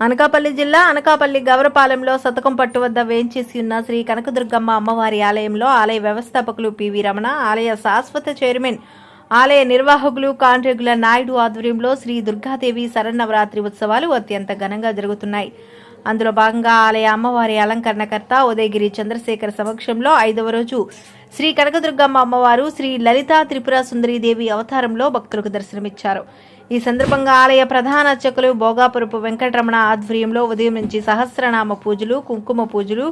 అనకాపల్లి జిల్లా అనకాపల్లి గవరపాలెంలో శతకం పట్టు వద్ద వేంచేసి ఉన్న శ్రీ కనకదుర్గమ్మ అమ్మవారి ఆలయంలో ఆలయ వ్యవస్థాపకులు పివి రమణ ఆలయ శాశ్వత చైర్మన్ ఆలయ నిర్వాహకులు కాంట్రేగుల నాయుడు ఆధ్వర్యంలో శ్రీ దుర్గాదేవి శరన్నవరాత్రి ఉత్సవాలు అత్యంత ఘనంగా జరుగుతున్నాయి. అందులో భాగంగా ఆలయ అమ్మవారి అలంకరణకర్త ఉదయగిరి చంద్రశేఖర్ సమక్షంలో ఐదవ రోజు శ్రీ కనకదుర్గమ్మ అమ్మవారు శ్రీ లలితా త్రిపుర సుందరీదేవి అవతారంలో భక్తులకు దర్శనమిచ్చారు. ఈ సందర్భంగా ఆలయ ప్రధాన అర్చకులు భోగాపురపు వెంకటరమణ ఆధ్వర్యంలో ఉదయం నుంచి సహస్రనామ పూజలు కుంకుమ పూజలు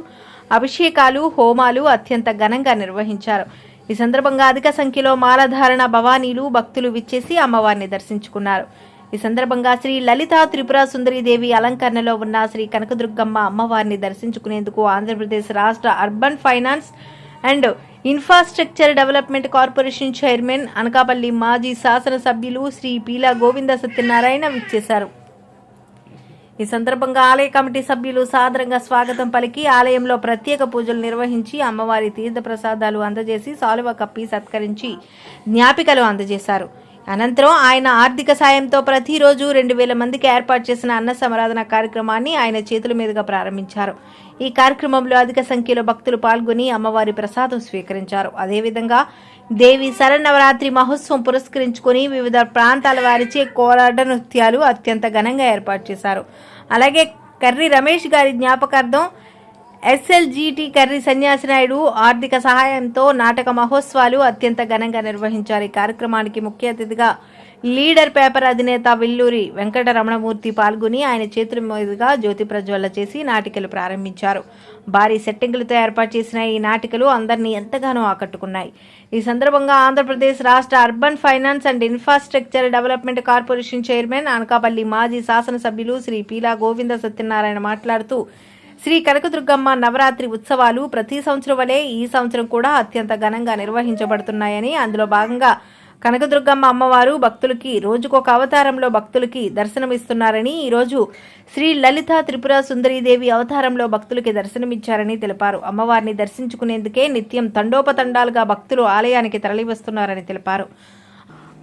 అభిషేకాలు హోమాలు అత్యంత ఘనంగా నిర్వహించారు. ఈ సందర్భంగా అధిక సంఖ్యలో మాలధారణ భవానీలు భక్తులు విచ్చేసి అమ్మవారిని దర్శించుకున్నారు. ఈ సందర్భంగా శ్రీ లలిత త్రిపుర సుందరీదేవి అలంకరణలో ఉన్న శ్రీ కనకదుర్గమ్మ అమ్మవారిని దర్శించుకునేందుకు ఆంధ్రప్రదేశ్ రాష్ట్ర urban finance and infrastructure development corporation chairman Anakapalli మాజీ శాసనసభ్యులు శ్రీ పీలా గోవింద సత్యనారాయణ విచ్చేశారు. ఈ సందర్భంగా ఆలయ కమిటీ సభ్యులు సాదరంగా స్వాగతం పలికి ఆలయంలో ప్రత్యేక పూజలు నిర్వహించి అమ్మవారి తీర్థ ప్రసాదాలు అందజేసి సాలువ కప్పి సత్కరించి జ్ఞాపికలు అందజేశారు. అనంతరం ఆయన ఆర్థిక సాయంతో ప్రతిరోజు రెండు వేల మందికి ఏర్పాటు చేసిన అన్న సమరాధన కార్యక్రమాన్ని ఆయన చేతుల మీదుగా ప్రారంభించారు. ఈ కార్యక్రమంలో అధిక సంఖ్యలో భక్తులు పాల్గొని అమ్మవారి ప్రసాదం స్వీకరించారు. అదేవిధంగా దేవి శరన్నవరాత్రి మహోత్సవం పురస్కరించుకొని వివిధ ప్రాంతాల వారిచే కోలాట నృత్యాలు అత్యంత ఘనంగా ఏర్పాటు చేశారు. అలాగే కర్రి రమేష్ గారి జ్ఞాపకార్థం ఎస్ఎల్జిటి సన్యాసి సన్యాసినాయుడు ఆర్థిక సహాయంతో నాటక మహోత్సవాలు అత్యంత ఘనంగా నిర్వహించారు. ఈ కార్యక్రమానికి ముఖ్య అతిథిగా లీడర్ పేపర్ అధినేత విల్లూరి వెంకట రమణమూర్తి పాల్గొని ఆయన చేతుల మీదుగా జ్యోతి ప్రజ్వల్ల చేసి నాటికలు ప్రారంభించారు. భారీ సెట్టింగులతో ఏర్పాటు చేసిన ఈ నాటికలు అందరినీ ఎంతగానో ఆకట్టుకున్నాయి. ఈ సందర్భంగా ఆంధ్రప్రదేశ్ రాష్ట్ర urban finance and infrastructure development corporation chairman Anakapalli మాజీ శాసనసభ్యులు శ్రీ పీలా గోవింద సత్యనారాయణ మాట్లాడుతూ శ్రీ కనకదుర్గమ్మ నవరాత్రి ఉత్సవాలు ప్రతి సంవత్సరం వలె ఈ సంవత్సరం కూడా అత్యంత ఘనంగా నిర్వహించబడుతున్నాయని అందులో భాగంగా కనకదుర్గమ్మ అమ్మవారు భక్తులకి రోజుకొక అవతారంలో భక్తులకి దర్శనమిస్తున్నారని ఈరోజు శ్రీ లలిత త్రిపుర సుందరీదేవి అవతారంలో భక్తులకి దర్శనమిచ్చారని తెలిపారు. అమ్మవారిని దర్శించుకునేందుకే నిత్యం తండోపతండాలుగా భక్తులు ఆలయానికి తరలివస్తున్నారని తెలిపారు.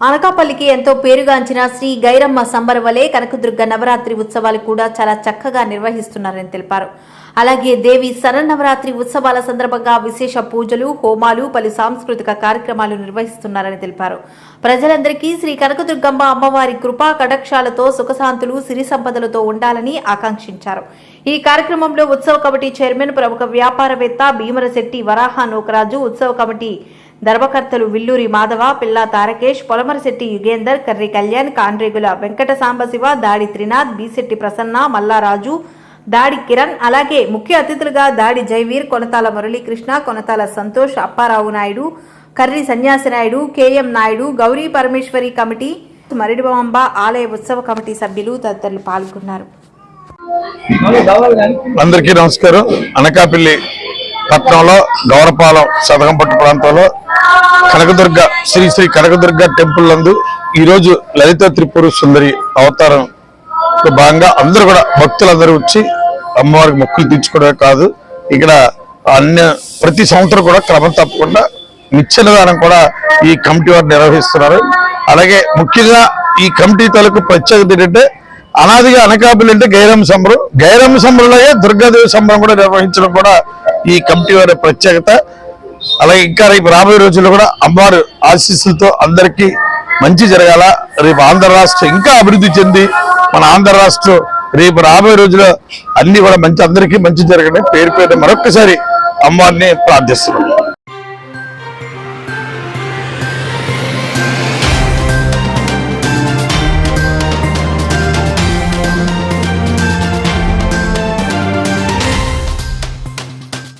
అనకాపల్లికి ఎంతో పేరుగాంచిన శ్రీ గైరమ్మ సంబరవలే కనకదుర్గ నవరాత్రి ఉత్సవాలు కూడా చాలా చక్కగా నిర్వహిస్తున్నారని తెలిపారు. అలాగే దేవి శరన్నవరాత్రి ఉత్సవాల సందర్భంగా విశేష పూజలు హోమాలు పలు సాంస్కృతిక కార్యక్రమాలు నిర్వహిస్తున్నారని తెలిపారు. ప్రజలందరికీ శ్రీ కనకదుర్గమ్మ అమ్మవారి కృపా కటాక్షాలతో సుఖశాంతులు సిరి సంపదలతో ఉండాలని ఆకాంక్షించారు. ఈ కార్యక్రమంలో ఉత్సవ కమిటీ చైర్మన్ ప్రముఖ వ్యాపారవేత్త భీమరశెట్టి వరాహ నూకరాజు ఉత్సవ కమిటీ ధర్మకర్తలు విల్లూరి మాధవ పిల్లా తారకేష్ పొలమరశెట్టి యుగేందర్ కర్రి కళ్యాణ్ కాండ్రేగుల వెంకట సాంబశివ దాడి త్రినాథ్ బీశెట్టి ప్రసన్న మల్లారాజు దాడి కిరణ్ అలాగే ముఖ్య అతిథులుగా దాడి జైవీర్ కొనతాల మురళీకృష్ణ కొనతాల సంతోష్ అప్పారావు నాయుడు కర్రి సన్యాసి నాయుడు కేఎం నాయుడు గౌరీ పరమేశ్వరి కమిటీ మరిడిబాంబ ఆలయ ఉత్సవ కమిటీ సభ్యులు తదితరులు పాల్గొన్నారు. అందరికీ నమస్కారం. అనకాపల్లి పట్టణంలో గౌరపాలెం సదగంపట్టు ప్రాంతంలో కనకదుర్గ శ్రీ శ్రీ కనకదుర్గ టెంపుల్ నందు ఈరోజు లలిత త్రిపుర సుందరి అవతారం భాగంగా అందరూ కూడా భక్తులందరూ వచ్చి అమ్మవారికి మొక్కులు తీర్చుకోవడమే కాదు ఇక్కడ అన్ని ప్రతి సంవత్సరం కూడా క్రమం తప్పకుండా నిత్యనదానం కూడా ఈ కమిటీ వారు నిర్వహిస్తున్నారు. అలాగే ముఖ్యంగా ఈ కమిటీ తాలూకు ప్రత్యేకత ఏంటంటే అనాదిగా అనకాపల్లి అంటే గైరమ్మ సంబరం. గైరమ్మ సంబరంలోనే దుర్గాదేవి సంబరం కూడా నిర్వహించడం కూడా ఈ కమిటీ వారి ప్రత్యేకత. అలాగే ఇంకా రేపు రాబోయే రోజుల్లో కూడా అమ్మవారి ఆశీస్సులతో అందరికీ మంచి జరగాల. రేపు ఆంధ్ర రాష్ట్రం ఇంకా అభివృద్ధి చెంది మన ఆంధ్ర రాష్ట్రం రేపు రాబోయే రోజుల్లో అన్ని కూడా మంచి అందరికీ మంచి జరగడం పేరు పేరు మరొక్కసారి అమ్మవారిని ప్రార్థిస్తున్నాం.